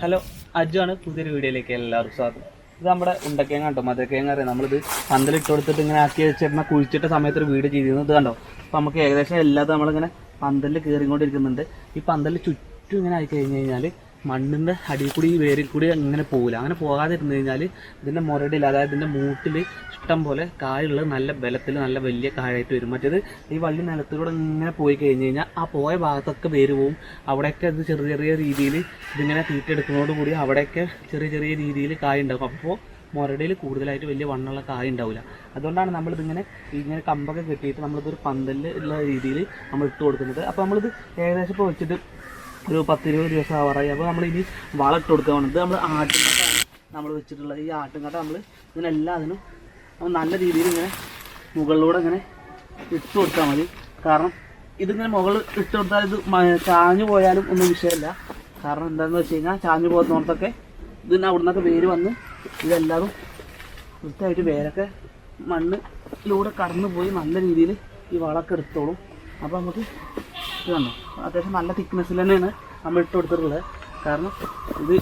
Hello Aju ആണ് പുതിയൊരു വീഡിയോയിലേക്ക് എല്ലാവർക്കും സ്വാഗതം. ഇത് നമ്മുടെ ഉണ്ടക്കേങ്ങ കണ്ടോ മധുരക്കേങ്ങ അറിയാം? നമ്മളിത് പന്തലിട്ട് കൊടുത്തിട്ട് ഇങ്ങനെ ആക്കി വെച്ചിരുന്ന കുഴിച്ചിട്ട സമയത്ത് ഒരു വീട് ചെയ്തിരുന്നത് കണ്ടോ? അപ്പോൾ നമുക്ക് ഏകദേശം എല്ലാതും നമ്മളിങ്ങനെ പന്തലിൽ കയറിക്കൊണ്ടിരിക്കുന്നുണ്ട് ഈ പന്തലിൽ ചുറ്റും ഇങ്ങനെ ആയി കഴിഞ്ഞ് കഴിഞ്ഞാൽ മണ്ണിന്റെ അടിയിൽ കൂടി ഈ വേരിൽ കൂടി അങ്ങനെ പോകില്ല അങ്ങനെ പോകാതെ ഇരുന്ന് കഴിഞ്ഞാൽ ഇതിന്റെ മുരടിൽ അതായത് ഇതിന്റെ മൂട്ടിൽ ഇഷ്ടം പോലെ കായുള്ള നല്ല ബലത്തിൽ നല്ല വലിയ കായായിട്ട് വരും. മറ്റേത് ഈ വള്ളി നിലത്തിലൂടെ ഇങ്ങനെ പോയി കഴിഞ്ഞ് കഴിഞ്ഞാൽ ആ പോയ ഭാഗത്തൊക്കെ വേര് പോവും. അവിടെയൊക്കെ ഇത് ചെറിയ ചെറിയ രീതിയിൽ ഇതിങ്ങനെ തീറ്റെടുക്കുന്നതോടുകൂടി അവിടെയൊക്കെ ചെറിയ ചെറിയ രീതിയിൽ കായ ഉണ്ടാകും അപ്പോൾ മുരടിയിൽ കൂടുതലായിട്ട് വലിയ വണ്ണുള്ള കായ ഉണ്ടാവില്ല. അതുകൊണ്ടാണ് നമ്മളിതിങ്ങനെ ഇങ്ങനെ കമ്പൊക്കെ കെട്ടിയിട്ട് നമ്മളിതൊരു പന്തലിൽ ഉള്ള രീതിയിൽ നമ്മൾ ഇട്ട് കൊടുക്കുന്നത്. അപ്പോൾ നമ്മളിത് ഏകദേശം ഇപ്പോൾ വെച്ചിട്ട് ഒരു പത്തിരുപത് ദിവസം ആവാറായി അപ്പോൾ നമ്മൾ ഇനി വളമിട്ട് കൊടുക്കാൻ വേണ്ടത് നമ്മൾ ആട്ടുംകാട്ടാണ് നമ്മൾ വെച്ചിട്ടുള്ളത്. ഈ ആട്ടുംകാട്ട നമ്മൾ ഇതിനെല്ലാം അതിനും നല്ല രീതിയിൽ ഇങ്ങനെ മുകളിലൂടെ ഇങ്ങനെ ഇട്ട് കൊടുത്താൽ മതി. കാരണം ഇതിങ്ങനെ മുകളിൽ ഇട്ട് കൊടുത്താൽ ഇത് ചാഞ്ഞു പോയാലും ഒന്നും വിഷയമല്ല. കാരണം എന്താണെന്ന് വെച്ച് കഴിഞ്ഞാൽ ചാഞ്ഞു പോകുന്നോടത്തൊക്കെ ഇതിന് അവിടെ നിന്നൊക്കെ വേര് വന്ന് ഇതെല്ലാതും വൃത്തിയായിട്ട് വേരൊക്കെ മണ്ണിലൂടെ കടന്നു പോയി നല്ല രീതിയിൽ ഈ വളമൊക്കെ എടുത്തോളും. അപ്പോൾ നമുക്ക് ഇത് കണ്ടോ അത്യാവശ്യം നല്ല തിക്നെസ്സിൽ തന്നെയാണ് നമ്മൾ ഇട്ട് കൊടുത്തിട്ടുള്ളത്. കാരണം ഇത്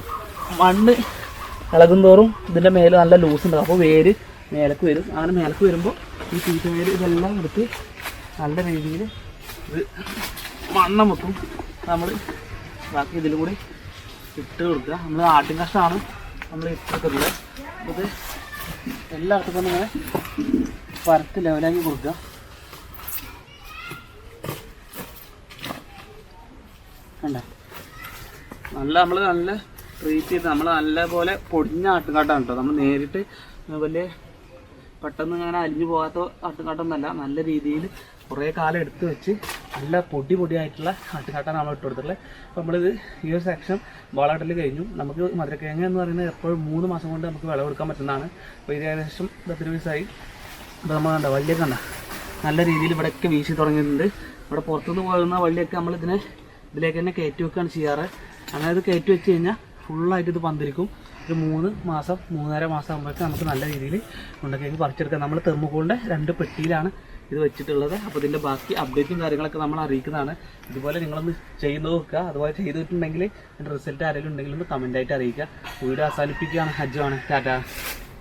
മണ്ണ് ഇളകും തോറും ഇതിന്റെ മേലെ നല്ല ലൂസ് ഉണ്ടാവും. അപ്പോൾ വേര് മേലക്ക് വരും. അങ്ങനെ മേലക്ക് വരുമ്പോൾ ഈ തീറ്റ വേര് ഇതെല്ലാം എടുത്ത് നല്ല രീതിയിൽ ഇത് മണ്ണ മുട്ടും നമ്മൾ ബാക്കി ഇതിലും കൂടി ഇട്ട് കൊടുക്കുക. നമ്മൾ ആട്ടിൻ കഷ്ടമാണ് നമ്മൾ ഇട്ട് കൊടുക്കുന്നത് അപ്പോൾ ഇത് എല്ലായിടത്തും തന്നെ ഇങ്ങനെ പരത്ത് ലെവലാക്കി കൊടുക്കുക. നല്ല നമ്മൾ നല്ല ട്രീറ്റ് ചെയ്ത് നമ്മൾ നല്ല പോലെ പൊടിഞ്ഞ ആട്ടുകാട്ടാണ് കേട്ടോ. നമ്മൾ നേരിട്ട് വലിയ പെട്ടെന്ന് ഇങ്ങനെ അലിഞ്ഞു പോകാത്ത ആട്ടുകാട്ടൊന്നല്ല നല്ല രീതിയിൽ കുറേ കാലം എടുത്ത് വെച്ച് നല്ല പൊടി പൊടിയായിട്ടുള്ള ആട്ടുകാട്ടാണ് നമ്മൾ ഇട്ട് കൊടുത്തിട്ടുള്ളത്. അപ്പോൾ നമ്മളിത് ഈ ഒരു സെക്ഷൻ വളമിടൽ കഴിഞ്ഞു. നമുക്ക് മധുരക്കിഴങ്ങ് എന്ന് പറയുന്നത് എപ്പോഴും മൂന്ന് മാസം കൊണ്ട് നമുക്ക് വിളവെടുക്കാൻ പറ്റുന്നതാണ്. അപ്പോൾ ഇത് ഏകദേശം പത്ത് ദിവസമായി. അപ്പോൾ നമ്മൾ കണ്ട വള്ളിയൊക്കെ കണ്ട? നല്ല രീതിയിൽ ഇവിടെയൊക്കെ വീശി തുടങ്ങിയിട്ടുണ്ട്. ഇവിടെ പുറത്തുനിന്ന് പോകുന്ന വള്ളിയൊക്കെ നമ്മൾ ഇതിനെ ഇതിലേക്ക് തന്നെ കയറ്റി വെക്കുകയാണ് ചെയ്യാറ്. അങ്ങനെ ഇത് കയറ്റി വെച്ച് കഴിഞ്ഞാൽ ഫുള്ളായിട്ട് ഇത് പന്തിരിക്കും. ഒരു മൂന്ന് മാസം മൂന്നര മാസം ആകുമ്പോഴേക്കും നമുക്ക് നല്ല രീതിയിൽ ഉണ്ടക്കേക്ക് പറിച്ചെടുക്കാം. നമ്മൾ തെർമുക്കോളിന്റെ രണ്ട് പെട്ടിയിലാണ് ഇത് വെച്ചിട്ടുള്ളത്. അപ്പോൾ ഇതിന്റെ ബാക്കി അപ്ഡേറ്റും കാര്യങ്ങളൊക്കെ നമ്മൾ അറിയിക്കുന്നതാണ്. ഇതുപോലെ നിങ്ങളൊന്ന് ചെയ്ത് നോക്കുക. അതുപോലെ ചെയ്തിട്ടുണ്ടെങ്കിൽ അതിന്റെ റിസൾട്ട് ആരെങ്കിലും ഉണ്ടെങ്കിൽ ഒന്ന് കമന്റായിട്ട് അറിയിക്കുക. വീഡിയോ അവസാനിപ്പിക്കുകയാണ്. ഹജ്ജാണ് ടാറ്റ.